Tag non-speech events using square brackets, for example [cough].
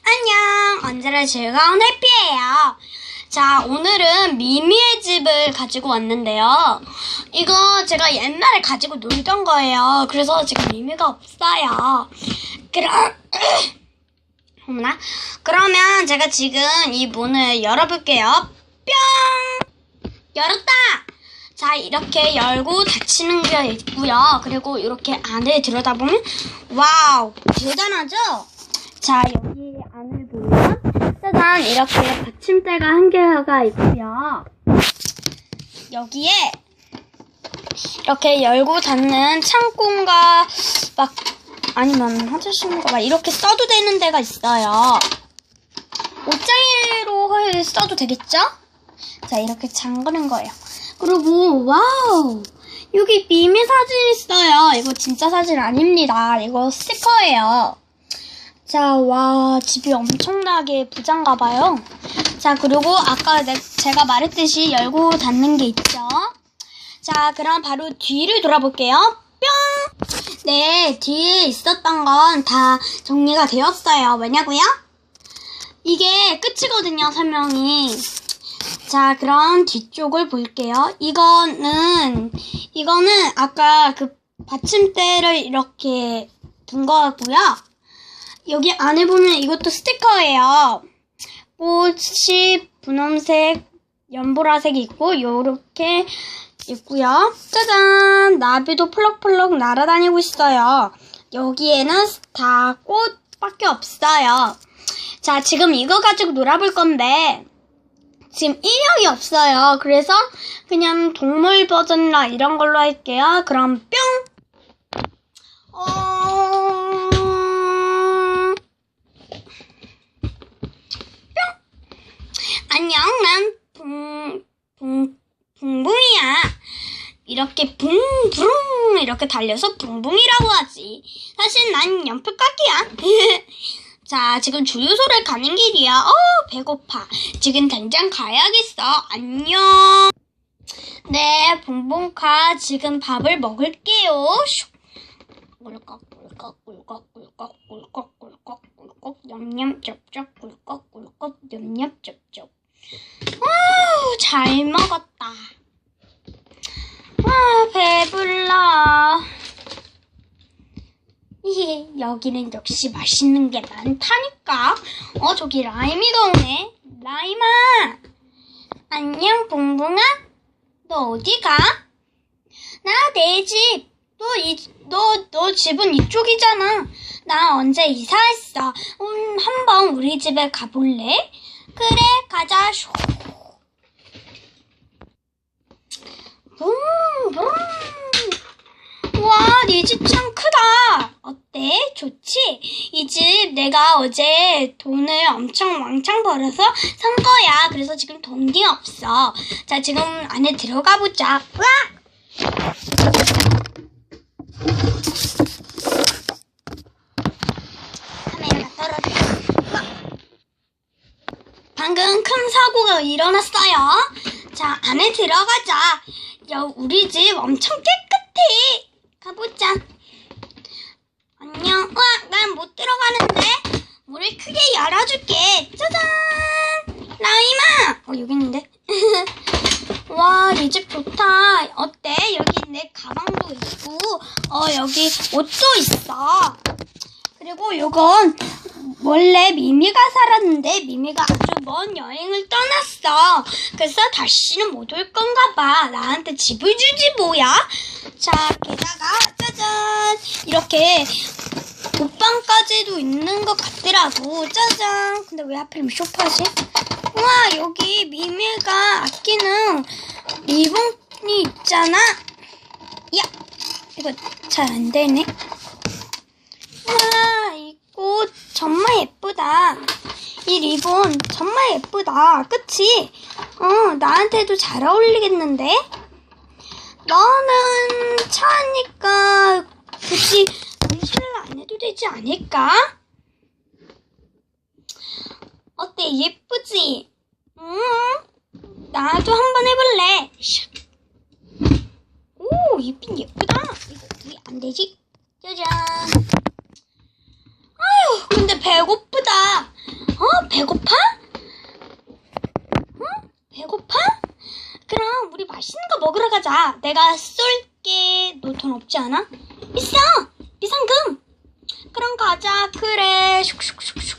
안녕! 언제나 즐거운 해피예요. 자, 오늘은 미미의 집을 가지고 왔는데요. 이거 제가 옛날에 가지고 놀던 거예요. 그래서 지금 미미가 없어요. 그럼, [clears throat] 어머나. 그러면 제가 지금 이 문을 열어볼게요. 뿅! 열었다! 자, 이렇게 열고 닫히는 게 있고요. 그리고 이렇게 안에 들여다보면, 와우! 대단하죠? 자, 여기 안을 보면, 짜잔! 이렇게 받침대가 한 개가 있고요. 여기에, 이렇게 열고 닫는 창고인가, 막, 아니면 화장실인가, 막 이렇게 써도 되는 데가 있어요. 옷장이로 써도 되겠죠? 자, 이렇게 잠그는 거예요. 그리고, 와우! 여기 미미 사진 있어요. 이거 진짜 사진 아닙니다. 이거 스티커예요. 자, 와, 집이 엄청나게 부장가 봐요. 자, 그리고 아까 내, 제가 말했듯이 열고 닫는 게 있죠. 자, 그럼 바로 뒤를 돌아볼게요. 뿅! 네, 뒤에 있었던 건 다 정리가 되었어요. 왜냐고요? 이게 끝이거든요, 설명이. 자, 그럼 뒤쪽을 볼게요. 이거는, 이거는 아까 그 받침대를 이렇게 둔 거고요. 여기 안에 보면 이것도 스티커예요. 꽃이 분홍색, 연보라색이 있고, 요렇게 있고요. 짜잔! 나비도 펄럭펄럭 날아다니고 있어요. 여기에는 다 꽃밖에 없어요. 자, 지금 이거 가지고 놀아볼 건데, 지금 인형이 없어요. 그래서 그냥 동물 버전이나 이런 걸로 할게요. 그럼 뿅! 어... 뿅! 안녕, 난 붕, 붕, 붕붕이야. 이렇게 붕붕 이렇게 달려서 붕붕이라고 하지. 사실 난 연필깎이야. [laughs] 자, 지금 주유소를 가는 길이야. 어, 배고파. 지금 당장 가야겠어. 안녕. 네, 봉봉카 지금 밥을 먹을게요. 슉. 꿀꺽, 꿀꺽, 꿀꺽, 꿀꺽, 꿀꺽, 꿀꺽, 꿀꺽, 냠냠, 쩝쩝, 꿀꺽, 꿀꺽, 냠냠, 쩝쩝. 잘 먹었다. 아, 배불러. 예, [laughs] 여기는 역시 맛있는 게 많다니까. 어, 저기 라임이가 오네. 라임아. 안녕, 봉봉아. 너 어디 가? 나 내 집. 너 이, 너, 너 집은 이쪽이잖아. 나 언제 이사했어. 음, 한번 우리 집에 가볼래? 그래, 가자. 쇼. 붕, 붕. 와, 네 집 참 크다. 어때? 좋지? 이 집 내가 어제 돈을 엄청 왕창 벌어서 산 거야. 그래서 지금 돈이 없어. 자, 지금 안에 들어가 보자. 와! 카메라가 떨어져. 와! 방금 큰 사고가 일어났어요. 자, 안에 들어가자. 야, 우리 집 엄청 깨끗해. 가보자. 안녕. 와, 난 못 들어가는데. 문을 크게 열어줄게. 짜잔. 라임아. 어, 여기 있는데. [laughs] 와, 이 집 좋다. 어때? 여기 내 가방도 있고, 어, 여기 옷도 있어. 그리고 요건 원래 미미가 살았는데 미미가 아주 먼 여행을 떠났어. 그래서 다시는 못 올 건가 봐. 나한테 집을 주지 뭐야. 자, 게다가 짜잔 이렇게 옷방까지도 있는 것 같더라고. 짜잔. 근데 왜 하필이면 소파지? 우와 여기 미미가 아끼는 리본이 있잖아. 야 이거 잘 안 되네. 와, 이 꽃 정말 예쁘다. 이 리본 정말 예쁘다. 그치? 어, 나한테도 잘 어울리겠는데? 너는 차니까 굳이 문신을 안 해도 되지 않을까? 어때? 예쁘지? 응? 나도 한번 해볼래. 샥. 오, 예쁜 예쁘다. 이거 왜 안 되지? 짜잔. 아휴, 근데 배고프다. 배고파? 응? 배고파? 그럼 우리 맛있는 거 먹으러 가자. 내가 쏠게. 너 돈 없지 않아? 있어! 비상금! 그럼 가자. 그래. 슉슉슉슉.